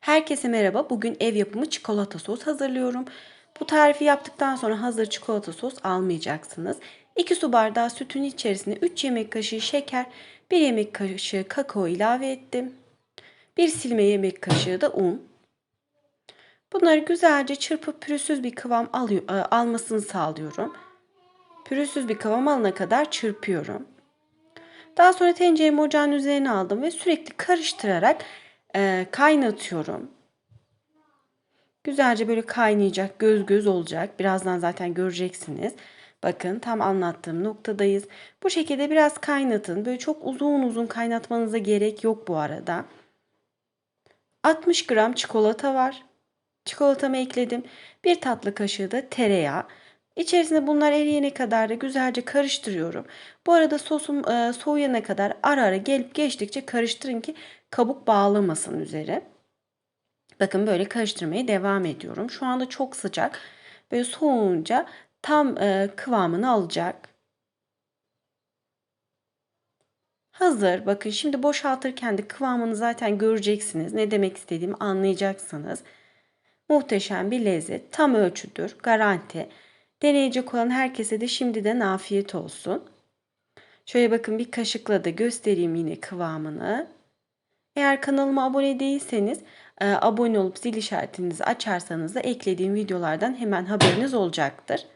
Herkese merhaba. Bugün ev yapımı çikolata sos hazırlıyorum. Bu tarifi yaptıktan sonra hazır çikolata sos almayacaksınız. 2 su bardağı sütün içerisine 3 yemek kaşığı şeker, 1 yemek kaşığı kakao ilave ettim. 1 silme yemek kaşığı da un. Bunları güzelce çırpıp pürüzsüz bir kıvam alıyor, e, almasını sağlıyorum. Pürüzsüz bir kıvam alana kadar çırpıyorum. Daha sonra tenceremi ocağın üzerine aldım ve sürekli karıştırarak e, kaynatıyorum. Güzelce böyle kaynayacak, göz göz olacak. Birazdan zaten göreceksiniz. Bakın tam anlattığım noktadayız. Bu şekilde biraz kaynatın. Böyle çok uzun uzun kaynatmanıza gerek yok bu arada. 60 gram çikolata var. Çikolatamı ekledim. Bir tatlı kaşığı da tereyağı. İçerisinde bunlar eriyene kadar da güzelce karıştırıyorum. Bu arada sosum e, soğuyana kadar ara ara gelip geçtikçe karıştırın ki kabuk bağlamasın üzeri. Bakın böyle karıştırmaya devam ediyorum. Şu anda çok sıcak. Böyle soğuyunca tam e, kıvamını alacak. Hazır. Bakın şimdi boşaltırken de kıvamını zaten göreceksiniz. Ne demek istediğimi anlayacaksınız. Muhteşem bir lezzet. Tam ölçüdür. Garanti. Deneyecek olan herkese de şimdiden afiyet olsun. Şöyle bakın bir kaşıkla da göstereyim yine kıvamını. Eğer kanalıma abone değilseniz e, abone olup zil işaretinizi açarsanız da eklediğim videolardan hemen haberiniz olacaktır.